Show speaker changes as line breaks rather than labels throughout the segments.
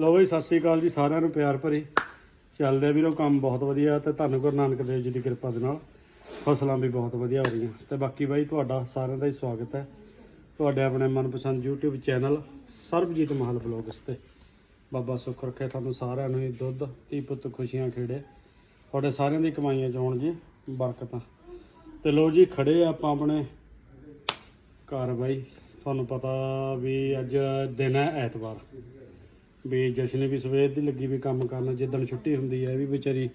ਲਓ ਬਈ, ਸਤਿ ਸ੍ਰੀ ਅਕਾਲ ਜੀ ਸਾਰਿਆਂ ਨੂੰ, ਪਿਆਰ ਭਰੀ। ਚੱਲਦੇ ਆ ਵੀਰੋ, ਕੰਮ ਬਹੁਤ ਵਧੀਆ ਤੇ ਧੰਨ ਗੁਰੂ ਨਾਨਕ ਦੇਵ ਜੀ ਦੀ ਕਿਰਪਾ ਦੇ ਨਾਲ ਫਸਲਾਂ ਵੀ ਬਹੁਤ ਵਧੀਆ ਹੋ ਰਹੀਆਂ। ਤੇ ਬਾਕੀ ਬਾਈ, ਤੁਹਾਡਾ ਸਾਰਿਆਂ ਦਾ ਹੀ ਸਵਾਗਤ ਹੈ। ਤੁਹਾਡੇ ਆਪਣੇ ਮਨਪਸੰਦ YouTube ਚੈਨਲ ਸਰਬਜੀਤ ਮਹਲ ਬਲੌਗਸ ਤੇ। ਬਾਬਾ ਸੁੱਖ ਰੱਖੇ ਤੁਹਾਨੂੰ ਸਾਰਿਆਂ ਨੂੰ ਹੀ, ਦੁੱਧ, ਧੀ ਪੁੱਤ ਖੁਸ਼ੀਆਂ ਖੇੜੇ। ਤੁਹਾਡੇ ਸਾਰਿਆਂ ਦੀ ਕਮਾਈਆਂ ਚ ਜੀ ਬਰਕਤਾਂ। ਤੇ ਲੋ ਜੀ, ਖੜੇ ਆਪਾਂ ਆਪਣੇ ਘਰ ਬਾਈ। ਤੁਹਾਨੂੰ ਪਤਾ ਵੀ ਅੱਜ ਦਿਨ ਹੈ ਐਤਵਾਰ। ਵੀ ਜਸ਼ਨ ਵੀ ਸਵੇਰ ਦੀ ਲੱਗੀ ਵੀ ਕੰਮ ਕਰਨ, ਜਿੱਦਣ ਛੁੱਟੀ ਹੁੰਦੀ ਹੈ ਇਹ ਵੀ ਵਿਚਾਰੀ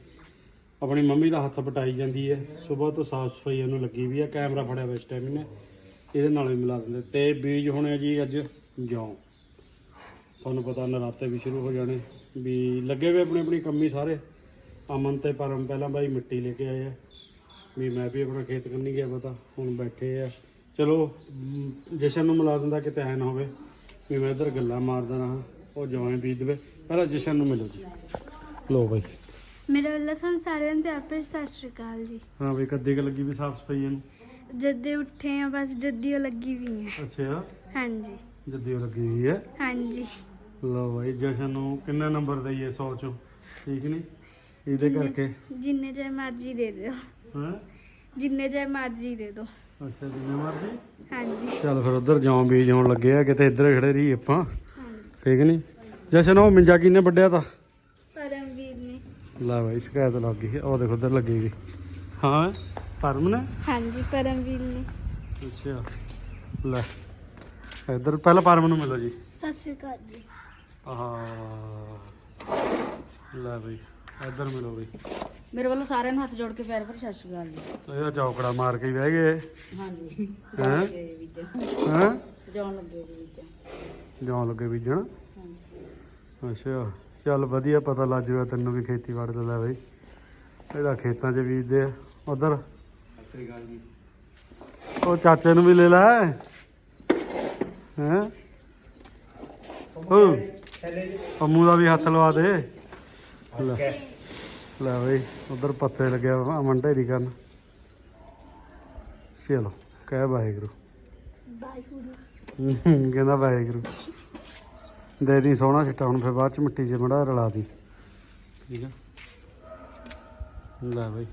ਆਪਣੀ ਮੰਮੀ ਦਾ ਹੱਥ ਪਟਾਈ ਜਾਂਦੀ ਹੈ ਸਵੇਰ ਤੋਂ ਸਾਫ਼ ਸਫ਼ਾਈ ਇਹਨੂੰ ਲੱਗੀ ਵੀ ਹੈ ਕੈਮਰਾ ਫੜਿਆ ਹੋਇਆ ਇਸ ਟਾਈਮ ਇਹਨੇ, ਇਹਦੇ ਨਾਲ ਵੀ ਮਿਲਾ ਦਿੰਦੇ। ਤੇ ਬੀਜ ਹੋਣੇ ਆ ਜੀ ਅੱਜ ਜੌਂ। ਤੁਹਾਨੂੰ ਪਤਾ ਨਰਾਤੇ ਵੀ ਸ਼ੁਰੂ ਹੋ ਜਾਣੇ। ਵੀ ਲੱਗੇ ਹੋਏ ਆਪਣੀ ਆਪਣੀ ਕੰਮੀ ਸਾਰੇ। ਅਮਨ ਤੇ ਪਰਮ ਪਹਿਲਾਂ ਬਾਈ ਮਿੱਟੀ ਲੈ ਕੇ ਆਏ ਆ। ਵੀ ਮੈਂ ਵੀ ਆਪਣਾ ਖੇਤ ਕੰਨੀ ਗਿਆ ਪਤਾ, ਹੁਣ ਬੈਠੇ ਆ। ਚਲੋ ਜਸ਼ਨ ਨੂੰ ਮਿਲਾ ਦਿੰਦਾ ਕਿਤੇ ਐ ਨਾ ਹੋਵੇ। ਵੀ ਮੈਂ ਇੱਧਰ ਗੱਲਾਂ ਮਾਰਦਾ ਰਹਾਂ। ਉਹ ਜੌਂ ਬੀਜ ਦੇਵੇ ਪਹਿਲਾਂ ਜਸ਼ਨ ਨੂੰ ਮਿਲੋ ਜੀ। ਲੋ ਬਾਈ।
ਮੇਰੇ ਵੱਲੋਂ ਤੁਹਾਨੂੰ ਸਾਰਿਆਂ ਨੂੰ ਪਿਆਰ ਭਰੀ ਸਤਿ ਸ਼੍ਰੀ ਅਕਾਲ ਜੀ।
ਹਾਂ ਵੀ ਕੱਦੀ ਕੁ ਲੱਗੀ ਵੀ ਸਾਫ਼ ਸਫ਼ਾਈ ਇਹਨੂੰ।
ਜਦੇ ਉੱਠੇ ਆ ਬਸ ਜੱਦੀ ਉਹ ਲੱਗੀ ਵੀ ਹੈ
ਅੱਛਾ।
ਹਾਂਜੀ।
ਜੱਦੀ ਉਹ ਲੱਗੀ ਹੋਈ ਹੈ।
ਹਾਂਜੀ।
ਲੋ ਬਾਈ ਜਸ਼ਨ ਨੂੰ ਕਿੰਨਾ ਨੰਬਰ ਦਈਏ 100 ਚੋਂ? ਠੀਕ ਨਹੀਂ? ਇਹਦੇ ਕਰਕੇ।
ਜਿੰਨੇ ਚਾਹੇ ਮਰਜ਼ੀ ਦੇ ਦਿਓ।
ਹਾਂ?
ਜਿੰਨੇ ਚਾਹੇ ਮਰਜ਼ੀ ਦੇ ਦਿਓ।
ਅੱਛਾ ਜਿੰਨੇ ਮਰਜ਼ੀ?
ਹਾਂਜੀ।
ਚੱਲ ਫਿਰ ਉਧਰ ਜੌਂ ਬੀਜ ਹੋਣ ਲੱਗੇ ਆ ਕਿਤੇ ਇੱਧਰ ਖੜੇ ਰਹੀ ਆਪਾਂ। ਠੀਕ ਨਹੀਂ ਜਸ਼ਨ ਉਹ ਮਿੰਜਾ ਕਿਨੇ ਵੱਡਿਆ ਤਾਂ?
ਪਰਮਵੀਰ ਨੇ।
ਲੈ ਬਾਈ ਸ਼ਿਕਾਇਤ ਲੱਗ ਗਈ। ਉਹ ਦੇਖ ਉਧਰ ਲੱਗੀ ਗਈ। ਹਾਂ ਪਰਮ ਨੇ?
ਹਾਂਜੀ ਪਰਮਵੀਰ ਨੇ।
ਅੱਛਾ। ਲੈ ਇੱਧਰ ਪਹਿਲਾਂ ਪਰਮ ਨੂੰ ਮਿਲੋ ਜੀ।
ਸਤਿ ਸ਼੍ਰੀ ਅਕਾਲ ਜੀ।
ਆਹ ਲੈ ਬਈ ਇੱਧਰ ਮਿਲੋ ਬਈ।
ਮੇਰੇ ਵੱਲੋਂ ਸਾਰਿਆਂ ਨੂੰ ਹੱਥ ਜੋੜ ਕੇ ਪੈਰ ਪਰ ਸਤਿ ਸ਼੍ਰੀ ਅਕਾਲ ਜੀ।
ਇਹਦਾ ਚੌਕੜਾ ਮਾਰ ਕੇ ਹੀ ਬਹਿ ਗਏ।
ਹਾਂਜੀ।
ਹੈਂ? ਹੈਂ?
ਜਾਣ ਲੱਗੇ ਜੀ। ਬੀਜਣ
ਜੌਂ ਲੱਗੇ ਬੀਜਣ। ਅੱਛਾ, ਚੱਲ ਵਧੀਆ ਪਤਾ ਲੱਗ ਜੂਗਾ ਤੈਨੂੰ ਵੀ ਖੇਤੀਬਾੜੀ ਦਾ ਲੈ ਬਈ। ਇਹਦਾ ਖੇਤਾਂ 'ਚ ਬੀਜਦੇ ਆ। ਉਧਰ। ਉਹ ਚਾਚੇ ਨੂੰ ਵੀ ਲੈ ਲੈ। ਹੈਂ? ਓ ਦਾ ਵੀ ਹੱਥ ਲਵਾ ਦੇ। ਲੈ ਲੈ ਬਈ, ਉਧਰ ਪੱਤੇ ਲੱਗਿਆ ਅਮਨ ਢੇਰੀ ਕਰਨ। ਚਲੋ, ਕਹਿ ਵਾਹਿਗੁਰੂ।
ਬਾਈ
ਕਹਿੰਦਾ ਵਾਹਿਗੁਰੂ। ਦੇ ਦੀ ਸੋਹਣਾ ਛਿੱਟਾ ਹੁਣ ਫਿਰ ਬਾਅਦ ਚ ਮਿੱਟੀ 'ਚ ਮੜਾ ਰਲਾ ਦੀ। ਠੀਕ ਆ। ਲੈ ਬਈ।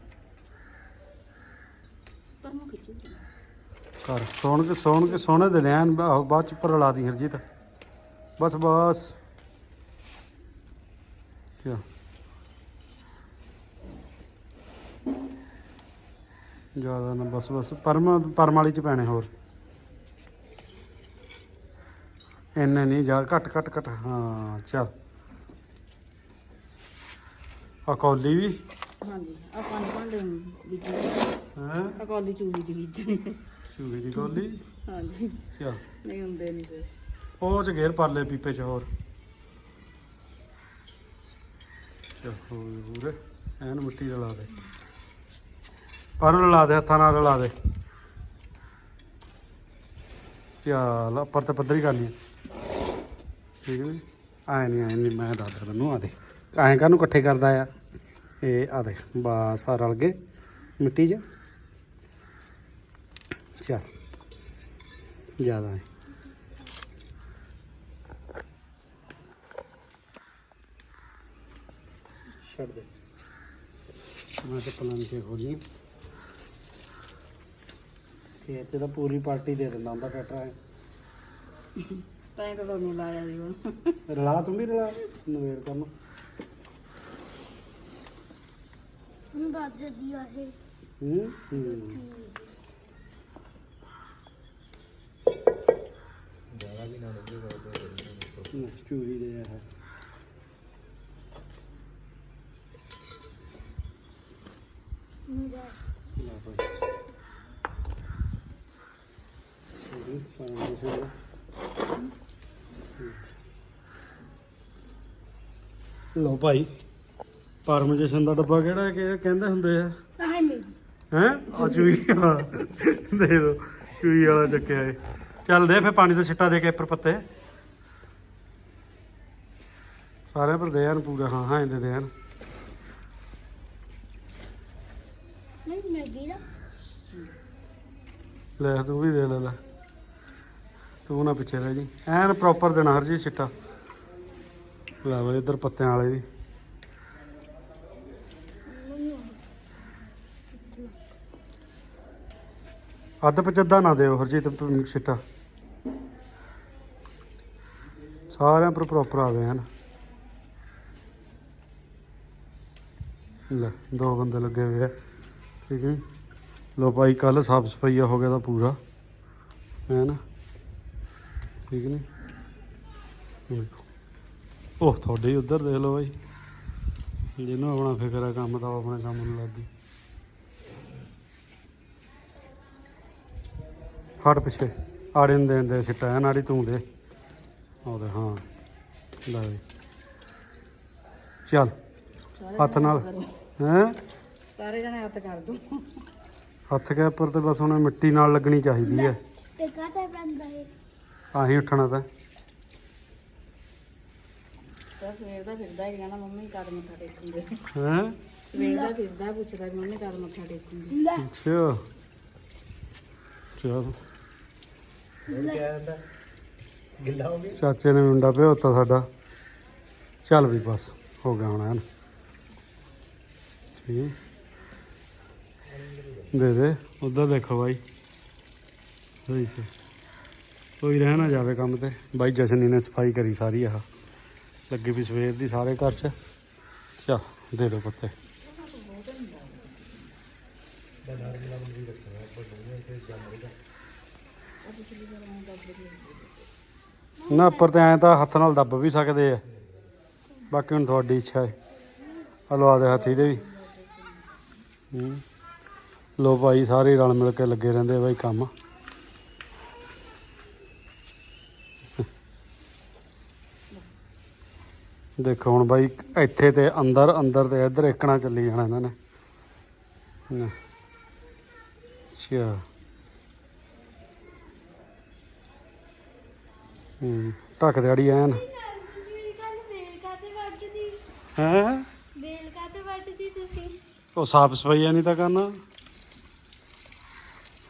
ਕਰ ਸੋਹਣ ਕੇ ਸੋਹਣ ਕੇ ਸੋਹਣੇ ਦੇ ਲੈਣ ਬਾਅਦ ਚ ਉੱਪਰ ਰਲਾ ਦੀ ਹਰਜੀਤ। ਬਸ ਬਸ। ਚਾ ਜ਼ਿਆਦਾ ਨਾ ਬਸ ਬਸ। ਪਰਮ ਪਰਮ ਵਾਲੀ ਚ ਪੈਣੇ ਹੋਰ। ਇੰਨੇ ਨਹੀਂ ਜਾ ਘੱਟ ਘੱਟ ਘੱਟ। ਹਾਂ ਚੱਲ। ਆ ਕੌਲੀ ਵੀ।
ਹਾਂਜੀ ਆ ਪੰਜ ਭਾਂਡੇ ਬੀਜਣੇ।
ਹੈ?
ਆ ਕੌਲੀ ਚੂੜੀ ਦੀ ਬੀਜਣੇ।
ਚੂਹੀ ਦੀ ਕੌਲੀ?
ਹਾਂਜੀ।
ਚੱਲ।
ਨਹੀਂ ਹੁੰਦੇ ਨਹੀਂ ਫਿਰ।
ਉਹ ਚ ਘੇਰ ਪਰਲੇ ਪੀਪੇ ਚ ਹੋਰ। ਚੱਲ ਹੋ ਗਏ ਪੂਰੇ। ਐਨ ਮਿੱਟੀ ਰਲਾ ਦੇ। ਪਰ ਰਲਾ ਦੇ ਹੱਥਾਂ ਨਾਲ ਰਲਾ ਦੇ। ਚੱਲ ਉੱਪਰ ਤੇ ਪੱਧਰੀ ਕਰਨੀ ਹੈ ਠੀਕ ਹੈ ਆਏ ਨਹੀਂ ਆਏ ਨਹੀਂ ਮੈਂ ਦੱਸ ਤੈਨੂੰ, ਆ ਦੇ ਐਂ ਕਾਹਨੂੰ ਇਕੱਠੇ ਕਰਦਾ ਆ? ਇਹ, ਆ ਦੇ ਬਸ, ਆ ਰਲ ਗਏ। ਮਿੱਟੀ 'ਚ। ਚੱਲ, ਜ਼ਿਆਦਾ ਹੈ ਛੱਡ ਦੇ। ਮੈਂ ਤੇ ਪਲਾਨ ਤੇ ਹੋ ਜੀ ਇਹ ਤਾਂ ਪੂਰੀ ਪਾਰਟੀ ਦੇ ਦਿੰਦਾ ਹੁੰਦਾ ਟਰੈਕਟਰ
ਤਾਂ ਹੀ ਤਾਂ ਤੁਹਾਨੂੰ ਲਾਇਆ ਜੀ ਹੁਣ
ਰਲਾ ਤੂੰ ਵੀ ਰਲਾ ਨਵੇੜ ਕਰਨ
ਹੁਣ ਬਾਜ ਜੱਦੀ ਆ ਇਹ।
ਹੂੰ ਹੂੰ। ਜ਼ਿਆਦਾ ਵੀ ਨਾ ਚੂਰੀ ਦੇ ਆ
ਮੇਰਾ
ਲਾ ਭਾਈ ਸਹੀ ਪਾਣੀ ਦੇ ਲੋ ਭਾਈ ਪਰਮਜੇਸ਼ਨ ਦਾ ਡੱਬਾ ਕਿਹੜਾ ਹੈ? ਕਿ ਕਹਿੰਦੇ ਹੁੰਦੇ ਆ?
ਆਹ ਨਹੀਂ
ਹੈ ਆ ਵਾਲਾ। ਦੇ ਦੋ ਚੂਈ ਵਾਲਾ ਚੱਕਿਆ ਏ ਚੱਲ ਦੇ ਫੇ ਪਾਣੀ ਦਾ ਛਿੱਟਾ ਦੇ ਕੇ ਉੱਪਰ ਪੱਤੇ। ਸਾਰਿਆਂ ਪਰ ਦੇ ਹਨ ਪੂਰਾ ਹਾਂ ਹਾਂ ਦੇ ਦੇ ਹਨ
ਨਹੀਂ
ਲੈ ਤੂੰ ਵੀ ਦੇ ਲੈ ਲੈ। ਤੂੰ ਨਾ ਪਿੱਛੇ ਰਹਿ ਜੀ। ਐਨ ਪ੍ਰੋਪਰ ਦੇਣਾ ਹਰ ਜੀ ਛਿੱਟਾ ਲੈ ਬਈ ਇੱਧਰ ਪੱਤਿਆਂ ਵਾਲੇ ਵੀ ਅੱਧ ਪਚੱਦਾ ਨਾ ਦਿਓ, ਹਰਜੀਤ ਪ- ਛਿੱਟਾ ਸਾਰਿਆਂ ਪਰ ਪ੍ਰੋਪਰ ਆਵੇ ਹਨ। ਲੈ, ਦੋ ਬੰਦੇ ਲੱਗੇ ਹੋਏ ਆ, ਠੀਕ ਹੈ ਲੋ ਭਾਈ ਕੱਲ ਸਾਫ਼ ਸਫਾਈਆ ਹੋ ਗਿਆ ਤਾਂ ਪੂਰਾ, ਹੈ ਨਾ। ਠੀਕ ਨਹੀਂ ਦੇਖੋ। ਉਹ ਤੁਹਾਡੇ ਉਧਰ ਦੇਖ ਲਓ ਬਾਈ। ਜਿਹਨੂੰ ਆਪਣਾ ਫਿਕਰ ਆ ਕੰਮ ਤਾਂ ਉਹ ਆਪਣੇ ਕੰਮ ਨੂੰ ਲੱਗੀ ਹਟ ਪਿੱਛੇ। ਆੜੇ ਨੂੰ ਦੇਣ ਦੇ ਸਿੱਟਾ ਹੈ ਨਾੜੀ ਤੂੰ ਦੇ। ਉਹਦੇ ਹਾਂ। ਲੈ ਬਈ ਚੱਲ ਹੱਥ ਨਾਲ। ਹੈ?
ਸਾਰੇ ਜਣੇ ਹੱਥ ਕਰ ਦੋ।
ਹੱਥ ਕੇ ਉੱਪਰ ਤੇ ਬਸ ਹੁਣ ਮਿੱਟੀ ਨਾਲ ਲੱਗਣੀ ਚਾਹੀਦੀ ਹੈ।
ਤੇ ਕਾਹਤੇ ਬੰਦਾ ਹੈ
ਆਹੀ ਉੱਠਣਾ ਤਾਂ।
ਤਾਂ ਸਵੇਰ ਦਾ ਫਿਰਦਾ ਹੈ ਕਹਿੰਦਾ ਮੰਮੀ ਕਦ ਮੱਥਾ ਟੇਕੂਗੇ?
ਹੈ?
ਸਵੇਰ ਦਾ ਫਿਰਦਾ ਪੁੱਛਦਾ ਵੀ ਮੰਮੀ ਕਦ ਮੱਥਾ ਟੇਕੂਗੇ?
ਲੈ।
ਅੱਛਾ। ਚਲ। ਚਾਚੇ ਨੇ ਮੁੰਡਾ ਭਿਓਤਾ ਸਾਡਾ। ਚੱਲ ਵੀ ਬਸ ਹੋ ਗਿਆ ਹੁਣ ਐਨ। ਠੀਕ। ਦੇ ਦੇ ਉਧਰ ਦੇਖੋ ਬਾਈ। ਕੋਈ ਰਹਿ ਨਾ ਜਾਵੇ ਕੰਮ ਤੇ। ਬਾਈ ਜਸ਼ਨੀ ਨੇ ਸਫ਼ਾਈ ਕਰੀ ਸਾਰੀ ਆਹ। ਲੱਗੀ ਵੀ ਸਵੇਰ ਦੀ ਸਾਰੇ ਘਰ ਚ। ਚਾ ਦੇ ਦਿਓ ਪੱਤੇ। ਨਾ, ਉੱਪਰ ਤੇ ਐਂ ਤਾਂ ਹੱਥ ਨਾਲ ਦੱਬ ਵੀ ਸਕਦੇ ਆ। ਬਾਕੀ ਹੁਣ ਤੁਹਾਡੀ ਇੱਛਾ ਹੈ ਹਲਵਾ ਦੇ ਹੱਥੀ ਦੇ ਵੀ। ਹੂੰ। ਲੋ ਭਾਈ, ਸਾਰੇ ਰਲ ਮਿਲ ਕੇ ਲੱਗੇ ਰਹਿੰਦੇ ਬਾਈ ਕੰਮ। ਦੇਖੋ ਹੁਣ ਬਾਈ, ਇੱਥੇ ਤੇ ਅੰਦਰ ਅੰਦਰ ਤੇ ਇੱਧਰ ਇੱਕਣਾ ਚੱਲੀ ਜਾਣਾ ਇਹਨਾਂ ਨੇ। ਅੱਛਾ। ਹੂੰ, ਢੱਕ ਦਿਹਾੜੀ ਐਨ। ਹੈ?
ਬੇਲ ਕਾਤੇ ਵੱਢਦੀ ਤੁਸੀਂ
ਉਹ ਸਾਫ਼ ਸਫਾਈਆ ਨਹੀਂ ਤਾਂ ਕਰਨਾ।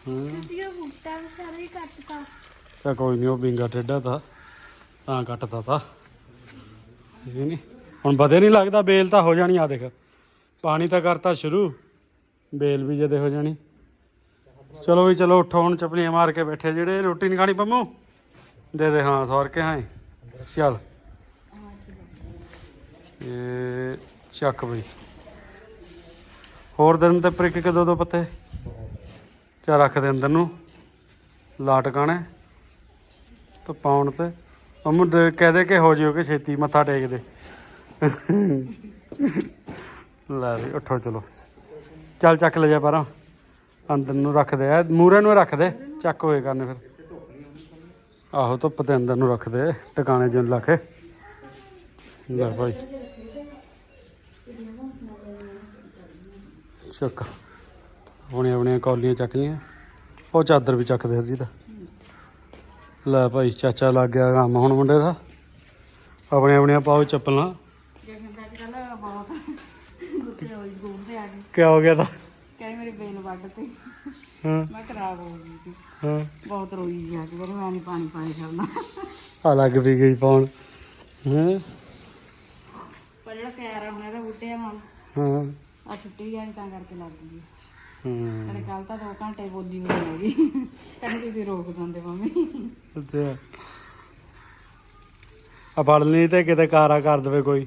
ਹਾਂ।
ਤੁਸੀਂ ਉਹ ਬੂਟਾ ਵੀ ਕੱਟਤਾ
ਤਾਂ ਕੋਈ ਨਹੀਂ ਉਹ ਬਿੰਗਾ ਟੇਡਾ ਤਾਂ ਤਾਂ ਕੱਟਦਾ ਤਾ। ਠੀਕ ਨਹੀਂ। ਹੁਣ ਵਧੇ ਨਹੀਂ ਲੱਗਦਾ, ਬੇਲ ਤਾਂ ਹੋ ਜਾਣੀ ਆ ਦੇਖ। ਪਾਣੀ ਤਾਂ ਕਰਤਾ ਸ਼ੁਰੂ, ਬੇਲ ਵੀ ਜਦੇ ਹੋ ਜਾਣੀ। ਚਲੋ ਵੀ ਚਲੋ, ਉੱਠੋ ਹੁਣ, ਚਪਲੀਆਂ ਮਾਰ ਕੇ ਬੈਠੇ। ਜਿਹੜੇ ਰੋਟੀ ਨਹੀਂ ਖਾਣੀ, ਪੰਮੂ? ਦੇ ਦੇ, ਹਾਂ, ਸੌਰ ਕੇ ਹਾਂ ਚੱਲ। ਇਹ ਚੱਕ ਬਈ। ਹੋਰ ਦਿਨ ਤੇ ਪ੍ਰਿਕ ਕੇ ਦੋ ਦੋ ਪੱਤੇ। ਚਾ ਰੱਖ ਦੇ ਅੰਦਰ ਨੂੰ। ਲਾਟ ਕਾਣੇ। ਤਾਂ ਪਾਉਣ ਤੇ। ਅਮੂ ਡ- ਕਹਿ ਦੇ ਕਿ ਹੋ ਜਿਓ ਕਿ ਛੇਤੀ, ਮੱਥਾ ਟੇਕ ਦੇ। ਲੈ ਵੀ, ਉੱਠੋ, ਚਲੋ। ਚੱਲ ਚੱਕ ਲੈ ਜਾ ਪਰਾਂ। ਅੰਦਰ ਨੂੰ ਰੱਖ ਦੇ। ਐ ਮੂਰੇ ਨੂੰ ਰੱਖ ਦੇ। ਚੱਕ ਹੋਏ ਕਰਨੇ ਫਿਰ। ਆਹੋ, ਧੁੱਪ ਤੇ ਅੰਦਰ ਨੂੰ ਰੱਖ ਦੇ। ਟਿਕਾਣੇ ਜਿਨ ਲਾ ਕੇ। ਲੈ ਭਾਈ। ਚੱਕ। ਆਪਣੀਆਂ ਆਪਣੀਆਂ ਕੌਲੀਆਂ ਚੱਕ ਲਈਆਂ। ਉਹ ਚਾਦਰ ਵੀ ਚੱਕਦੇ ਹਰ ਜੀ ਦਾ ਲੈ ਭਾਈ ਚਾਚਾ ਲੱਗ ਗਿਆ ਕੰਮ ਹੁਣ ਮੁੰਡੇ ਦਾ। ਆਪਣੇ ਆਪਣੀਆਂ ਪਾਓ ਚੱਪਲਾਂ।
ਆ ਕੇ
ਹੋ ਗਿਆ ਤਾਂ?
ਕਹਿੰਦੀ ਮੇਰੀ ਬੇਲ ਵੱਢ ਤੇ।
ਹਾਂ।
ਮੈਂ ਖਰਾਬ ਹੋ ਗਈ ਸੀ।
ਹਾਂ।
ਬਹੁਤ ਰੋਈ ਆ ਕੇ ਕਹਿੰਦੀ ਮੈਂ ਨਹੀਂ ਪਾਣੀ ਪਾਣੀ ਕਰਨਾ।
ਆ ਲੱਗ ਵੀ ਗਈ ਪਾਉਣ। ਹਾਂ?
ਪਰ ਜਿਹੜਾ ਆ ਹੁਣ ਇਹਦਾ ਬੂਟਿਆਂ ਨਾਲ
ਹਾਂ।
ਆ ਛੁੱਟੀ ਜਾਣੀ ਤਾਂ ਕਰਕੇ ਲੱਗ ਗਈ।
ਹਾਂ।
ਤੇਰੇ ਕੱਲ ਤਾਂ 2 ਘੰਟੇ ਬੋਲੀ ਹੋਈ ਹੈਗੀ ਕਹਿੰਦੀ ਤੁਸੀਂ ਰੋਕ ਦਿੰਦੇ ਮੰਮੀ।
ਤੇ ਆ ਫੜ ਲਈ ਤੇ ਕਿਤੇ ਕਾਰਾ ਕਰ ਦੇਵੇ ਕੋਈ।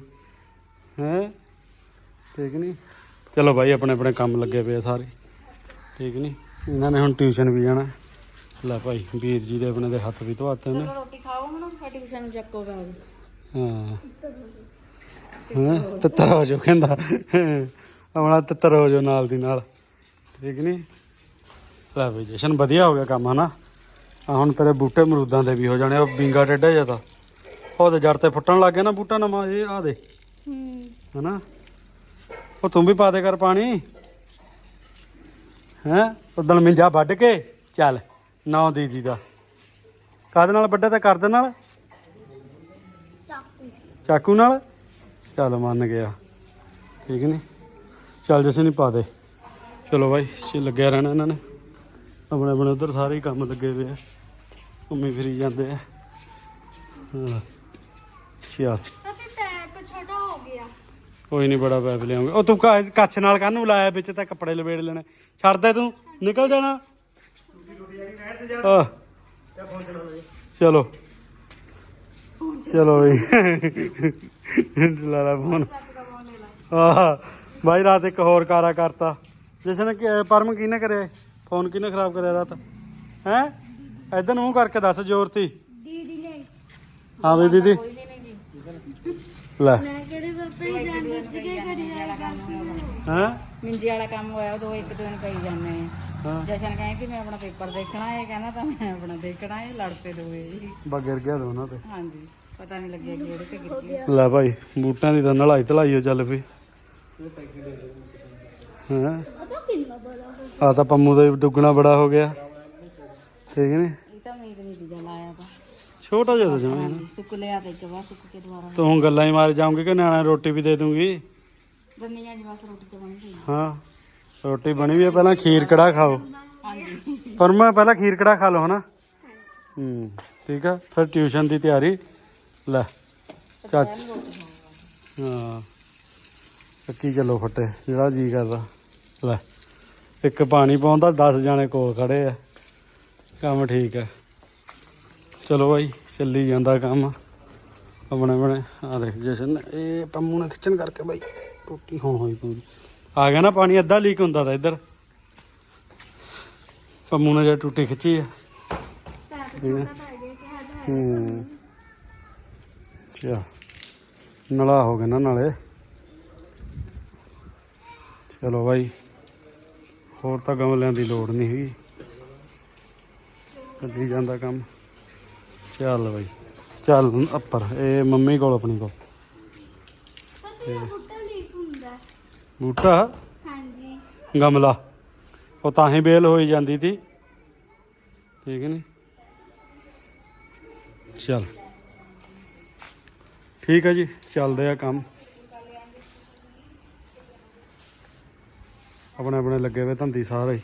ਹੈ? ਠੀਕ ਨਹੀਂ ਚਲੋ ਭਾਈ ਆਪਣੇ ਆਪਣੇ ਕੰਮ ਲੱਗੇ ਪਏ ਸਾਰੇ। ਠੀਕ ਨਹੀਂ ਇਹਨਾਂ ਨੇ ਹੁਣ ਟਿਊਸ਼ਨ ਵੀ ਜਾਣਾ। ਲੈ ਭਾਈ ਵੀਰ ਜੀ ਦੇ ਆਪਣੇ ਦੇ ਹੱਥ ਵੀ ਧਵਾਤੇ ਨੇ।
ਚਲੋ ਰੋਟੀ ਖਾਓ ਹੁਣ ਫਿਰ ਟਿਊਸ਼ਨ ਨੂੰ ਚੱਕੋ ਬੈਗ
ਹਾਂ। ਹਾਂ? ਤਿੱਤਰ ਹੋ ਜਾਓ ਕਹਿੰਦਾ। ਆਪਣਾ ਤਿੱਤਰ ਹੋ ਜਾਓ ਨਾਲ ਦੀ ਨਾਲ। ਠੀਕ ਨਹੀਂ ਲੈ ਬਈ ਜਸ਼ਨ ਵਧੀਆ ਹੋ ਗਿਆ ਕੰਮ ਹਨਾ? ਆ ਹੁਣ ਤੇਰੇ ਬੂਟੇ ਅਮਰੂਦਾਂ ਦੇ ਵੀ ਹੋ ਜਾਣੇ ਉਹ ਬਿੰਗਾ ਟੇਡਾ ਜਿਹਾ ਤਾਂ। ਉਹਦੇ ਜੜ ਤੇ ਫੁੱਟਣ ਲੱਗ ਗਿਆ ਨਾ ਬੂਟਾ ਨਵਾਂ ਇਹ ਆ ਦੇ
ਹੂੰ।
ਹਨਾ? ਉਹ ਤੂੰ ਵੀ ਪਾ ਦੇ ਕਰ ਪਾਣੀ। ਹੈਂ? ਉਦਣ ਮਿੰਜਾ ਵੱਢ ਕੇ ਚੱਲ ਨਾ ਦੀਦੀ ਦਾ। ਕਾਹਦੇ ਨਾਲ ਵੱਡਾ ਤਾਂ ਕਰਦੇ ਨਾਲ?
ਚਾਕੂ।
ਚਾਕੂ ਨਾਲ? ਚੱਲ ਮੰਨ ਗਿਆ। ਠੀਕ ਨਹੀਂ ਚੱਲ ਜਸੇ ਨਹੀਂ ਪਾ ਦੇ। ਚਲੋ ਬਾਈ ਛੇ ਲੱਗਿਆ ਰਹਿਣਾ ਇਹਨਾਂ ਨੇ। ਆਪਣੇ ਆਪਣੇ ਉਧਰ ਸਾਰੇ ਹੀ ਕੰਮ ਲੱਗੇ ਹੋਏ ਆ। ਘੁੰਮੀ ਫਿਰੀ ਜਾਂਦੇ ਆ। ਹਾਂ। ਚੱਲ
ਅਤੇ ਟਾਇਰ
ਕੋਈ ਨਹੀਂ ਬੜਾ ਪੈਪ ਲਿਆਉਂਗੇ। ਉਹ ਤੂੰ ਕ- ਕੱਛ ਨਾਲ ਕਾਹਨੂੰ ਲਾਇਆ ਵਿੱਚ ਤਾਂ ਕੱਪੜੇ ਲਵੇੜ ਲੈਣੇ। ਛੱਡ ਦੇ ਤੂੰ ਨਿਕਲ ਜਾਣਾ। ਆਹ, ਚਲੋ। ਚਲੋ ਬਈ। ਲਾ ਲਾ ਫੋਨ। ਆਹ ਬਾਈ ਰਾਤ ਇੱਕ ਹੋਰ ਕਾਰਾ ਕਰਤਾ। ਜਸ਼ਨ ਕਿ- ਪਰਮ ਕਿਹਨੇ ਕਰਿਆ ਫੋਨ ਕਿਹਨੇ ਖਰਾਬ ਕਰਿਆ ਰਾਤ ਹੈ? ਇਧਰ ਨੂੰ ਕਰਕੇ ਦੱਸ ਜ਼ੋਰ ਤੀ।
ਦੀਦੀ ਨੇ।
ਹਾਂ ਦੀਦੀ।
ਵੀ ਜੀ
ਲੈ।
ਮੈਂ ਕਿਹੜੇ ਪਾਪਾ ਹੀ ਜਾਂਦੇ ਸੀਗੇ ਘੜੀ ਜਾਏਗਾ
ਹੈ?
ਮਿੰਜੀ ਵਾਲਾ ਕੰਮ ਹੋਇਆ ਉਦੋਂ ਇੱਕ ਦਿਨ ਪਈ ਜਾਂਦੇ ਆ।
ਹਾਂ।
ਜਸ਼ਨ ਕਹਿੰਦੀ ਮੈਂ ਆਪਣਾ ਪੇਪਰ ਦੇਖਣਾ ਹੈ ਕਹਿੰਦਾ ਤਾਂ ਮੈਂ ਆਪਣਾ ਦੇਖਣਾ ਹੈ ਲੜ ਪਏ ਦੋਵੇਂ ਜੀ।
ਬਾ ਗਿਰ ਗਿਆ ਦੋਨਾਂ ਤੇ।
ਹਾਂਜੀ ਪਤਾ ਨਹੀਂ ਲੱਗਿਆ ਕਿ ਉਹਦੇ ਤੇ ਗਿਰ ਗਿਆ।
ਲੈ ਭਾਈ ਬੂਟਾਂ ਦੀ ਤਾਂ ਨਲਾਈ ਧਲਾਈ ਓ ਚੱਲ ਪਈ। ਹਾਂ?
ਉਹ ਕਿੰਨਾ ਬੜਾ ਹੋ
ਆ ਤਾਂ ਪੰਮੂ ਦਾ ਵੀ ਦੁੱਗਣਾ ਬੜਾ ਹੋ ਗਿਆ। ਠੀਕ ਨੇ?
ਇਹ ਤਾਂ ਨਹੀਂ ਤਾਂ
ਛੋਟਾ ਜਿਹਾ ਤਾਂ ਜਮਾ
ਹਾਂਜੀ ਸੁੱਕ ਲਿਆ ਤੇ ਸੁੱਕ ਕੇ ਦੁਬਾਰਾ।
ਤੂੰ ਹੁਣ ਗੱਲਾਂ ਹੀ ਮਾਰ ਜਾਉਂਗੇ ਕਿ ਨਿਆਣਾ ਰੋਟੀ ਵੀ ਦੇ ਦੂੰਗੀ?
ਦੰਨੀਆਂ ਜੀ ਬਸ ਰੋਟੀ ਤੇ ਬਣ ਗਈ
ਹਾਂ ਰੋਟੀ ਬਣੀ ਵੀ ਹੈ ਪਹਿਲਾਂ ਖੀਰ ਕੜਾ ਖਾਓ।
ਹਾਂਜੀ।
ਪਰ ਮੈਂ ਪਹਿਲਾਂ ਖੀਰ ਕੜਾ ਖਾ ਲਓ ਹਨਾ? ਹੂੰ ਠੀਕ ਆ ਫਿਰ ਟਿਊਸ਼ਨ ਦੀ ਤਿਆਰੀ। ਲੈ ਚੱਚ। ਹਾਂ। ਚੱਕੀ ਚੱਲੋ ਫੱਟੇ, ਜਿਹੜਾ ਜੀ ਕਰਦਾ। ਲੈ, ਇੱਕ ਪਾਣੀ ਪਾਉਂਦਾ 10 ਜਾਣੇ ਕੋਲ ਖੜੇ ਆ। ਕੰਮ ਠੀਕ ਹੈ ਚਲੋ ਭਾਈ ਚੱਲੀ ਜਾਂਦਾ ਕੰਮ। ਆਪਣੇ ਆਪਣੇ ਆ ਦੇਖ ਜਸ਼ਨ, ਇਹ ਪੰਮੂ ਨੇ ਖਿੱਚਣ ਕਰਕੇ ਬਾਈ, ਟੁੱਟੀ ਹੁਣ ਹੋਈ ਪੂਰੀ ਆ ਗਿਆ ਨਾ ਪਾਣੀ, ਅੱਧਾ ਲੀਕ ਹੁੰਦਾ ਤਾਂ ਇੱਧਰ। ਪੰਮੂ ਨੇ ਜੇ ਟੁੱਟੀ ਖਿੱਚੀ ਆ। ਹੂੰ। ਚਾ ਨਲਾ ਹੋ ਗਿਆ ਨਾ ਨਾਲੇ। ਚਲੋ ਭਾਈ ਹੋਰ ਤਾਂ ਗਮਲਿਆਂ ਦੀ ਲੋੜ ਨਹੀਂ ਹੈਗੀ। ਚੱਲੀ ਜਾਂਦਾ ਕੰਮ। ਚੱਲ ਭਾਈ ਚੱਲ ਉੱਪਰ ਇਹ ਮੰਮੀ ਕੋਲ ਆਪਣੀ ਕੋਲ।
ਬੁੱਟਾ ਹਾਂਜੀ।
ਗਮਲਾ। ਉਹ ਤਾਂ ਹੀ ਬੇਲ ਹੋਈ ਜਾਂਦੀ ਸੀ ਠੀਕ ਨਹੀਂ ਚਲ। ਠੀਕ ਹੈ ਜੀ ਚੱਲਦੇ ਆ ਕੰਮ। ਆਪਣੇ ਆਪਣੇ ਲੱਗੇ ਹੋਏ ਧੰਦੀ ਸਾਰੇ।